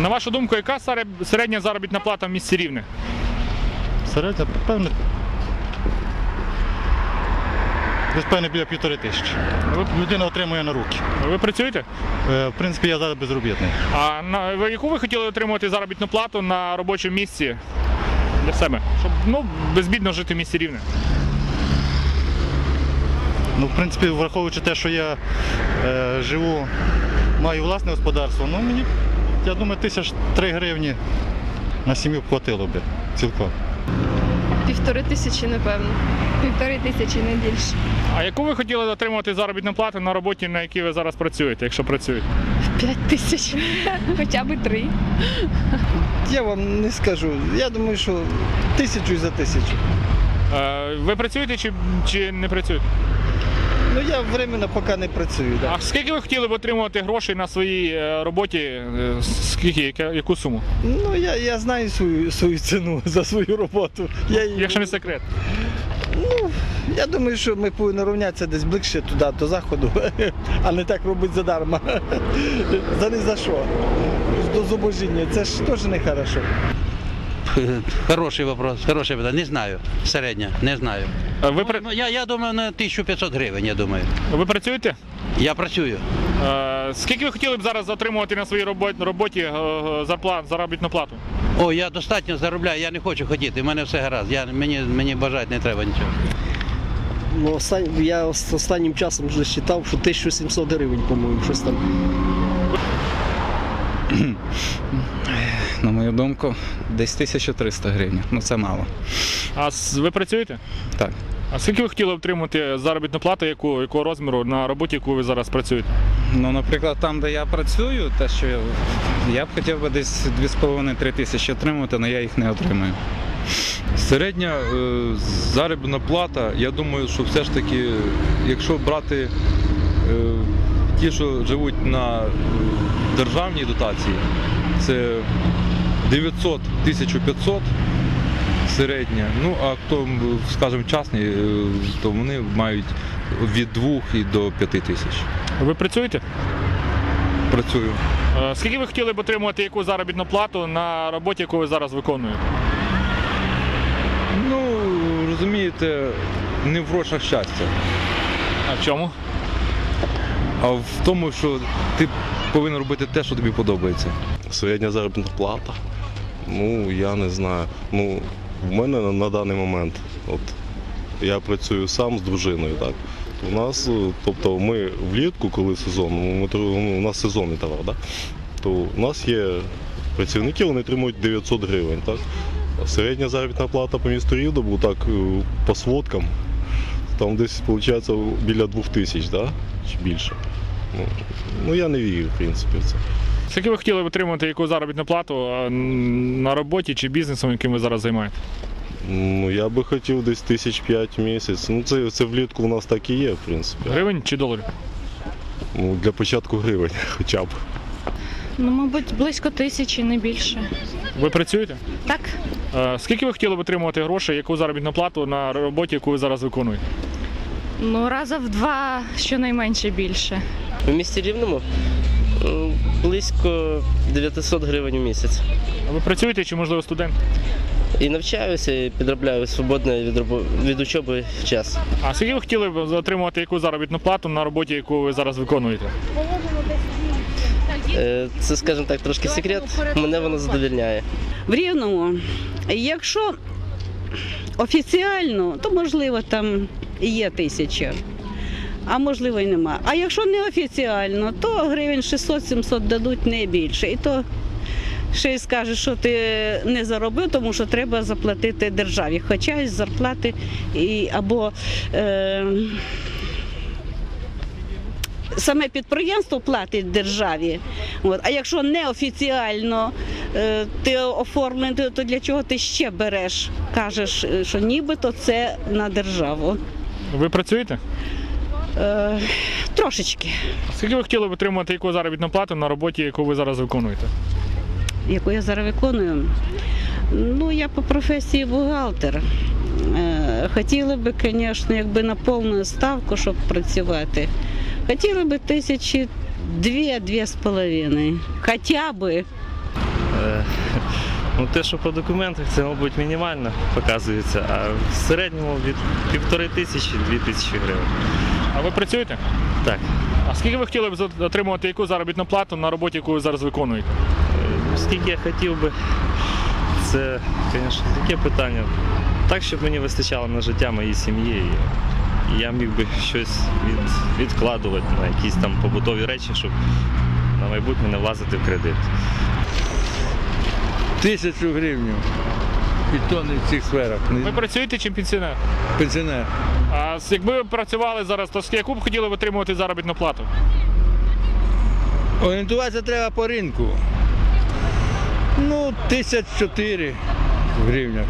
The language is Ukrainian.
На вашу думку, яка середня заробітна плата в місті Рівне? Середня, певне. Десь певне біля півтори тисячі. Людина отримує на руки. ви працюєте? Е, В принципі, я зараз безробітний. А на ви яку ви хотіли отримувати заробітну плату на робочому місці для себе? Щоб ну, безбідно жити в місті Рівне. Ну, в принципі, враховуючи те, що я е, живу, маю власне господарство, ну мені, я думаю, тисяч три гривні на сім'ю б би цілком. Півтори тисячі, напевно. Півтори тисячі, не більше. А яку ви хотіли отримувати заробітну плату на роботі, на якій ви зараз працюєте, якщо працюєте? П'ять тисяч. Хоча б три. Я вам не скажу. Я думаю, що тисячу за тисячу. Е, ви працюєте чи, чи не працюєте? Ну я временно поки не працюю. Да. А скільки ви хотіли б отримувати грошей на своїй е, роботі? Е, Скільки, яка- яку суму? Ну я, я знаю свою, свою ціну за свою роботу. Я, її- Якщо не секрет. Ну, я думаю, що ми повинні рівнятися десь ближче туди, до заходу, а не так робити задарма. За не за що. До зубожіння. Це ж теж не хорошо. Хороший вопрос, хороший вопрос. Не знаю. Середня, не знаю. Е, Ви, пра- Ну, я, я думаю, на 1500 гривень, я думаю. ви працюєте? Я працюю. Е, Скільки ви хотіли б зараз отримувати на своїй робо- роботі е, зарплат, заробітну плату? О, я достатньо заробляю, я не хочу хотіти, у мене все гаразд. Я, мені, мені бажати не треба нічого. Ну, остань, я ос- останнім часом вже читав, що 1700 гривень, по-моєму, щось там. На мою думку, десь 1300 гривень. Ну це мало. А с- ви працюєте? Так. А скільки ви хотіли отримати заробітну плату, яку, якого розміру на роботі, яку ви зараз працюєте? Ну, наприклад, там, де я працюю, те, що я, я б хотів би десь 2,5-3 тисячі отримувати, але я їх не отримую. Середня е, заробітна плата, я думаю, що все ж таки, якщо брати е, ті, що живуть на е, державній дотації, це 900 1500 середня. Ну а хто, скажімо, частні, е, то вони мають від 2 і до 5 тисяч. Ви працюєте? Працюю. Е, Скільки ви хотіли б отримувати яку заробітну плату на роботі, яку ви зараз виконуєте? Ну, розумієте, не в грошах щастя. А в чому? а в тому, що ти повинен робити те, що тобі подобається. Середня заробітна плата. Ну, я не знаю. Ну, в мене на, даний момент, от я працюю сам з дружиною, так. У нас, е, тобто ми влітку, коли сезон, ну, ми, ну, у нас сезонний товар, так, то у нас є працівники, вони отримують 900 гривень. Так. Середня заробітна плата по місту Рівному, так, е, по сводкам, там десь виходить біля 2000, да? чи більше. Ну, ну я не вірю, в принципі, в це. Скільки ви хотіли б отримати яку заробітну плату на роботі чи бізнесом, яким ви зараз займаєтесь? Ну, я би хотів десь тисяч п'ять місяць. Ну, це, це влітку у нас так і є, в принципі. Гривень чи доларів? Ну, для початку гривень хоча б. Ну, мабуть, близько тисячі, не більше. Ви працюєте? Так? Скільки ви хотіли б отримувати грошей, яку заробітну плату на роботі, яку ви зараз виконуєте? Ну, раза в два, щонайменше більше. У місті Рівному близько 900 гривень у місяць. А ви працюєте чи, можливо, студент? І навчаюся, і підробляю свободний від, робо- від учоби час. А скільки ви хотіли б отримувати яку заробітну плату на роботі, яку ви зараз виконуєте? Е, Це, скажімо так, трошки секрет. Мене воно задовільняє. в Рівному. Якщо офіціально, то можливо там і є тисяча. А можливо і нема. А якщо не офіціально, то гривень 600-700 дадуть не більше. І то ще й скаже, що ти не заробив, тому що треба заплатити державі. Хоча із зарплати і, або е, саме підприємство платить державі. От. А якщо неофіціально е, ти оформлений, то для чого ти ще береш? Кажеш, е, що нібито це на державу. Ви працюєте? Е, трошечки, Скільки ви хотіли б отримати яку заробітну плату на роботі, яку ви зараз виконуєте? яку я зараз виконую. Ну, я по професії бухгалтер. Е, хотіла би, звісно, якби на повну ставку, щоб працювати. Хотіла би тисячі дві-дві з половиною. Хоча би. Е, Ну, те, що по документах, це, мабуть, мінімально показується, а в середньому від півтори тисячі дві тисячі гривень. А ви працюєте? Так. А скільки ви хотіли б отримувати яку заробітну плату на роботі, яку ви зараз виконуєте? Е, Скільки я хотів би, це, звісно, таке питання. Так, щоб мені вистачало на життя моїй сім'ї. І я міг би щось від, відкладувати на якісь там побутові речі, щоб на майбутнє не влазити в кредит. Тисячу гривень. І то не в цих сферах. Ви працюєте чи пенсіонер? Пенсіонер. А якби ви працювали зараз, то яку б хотіли б отримувати заробітну плату? Орієнтуватися треба по ринку. Ну, тисяч чотири в гривнях.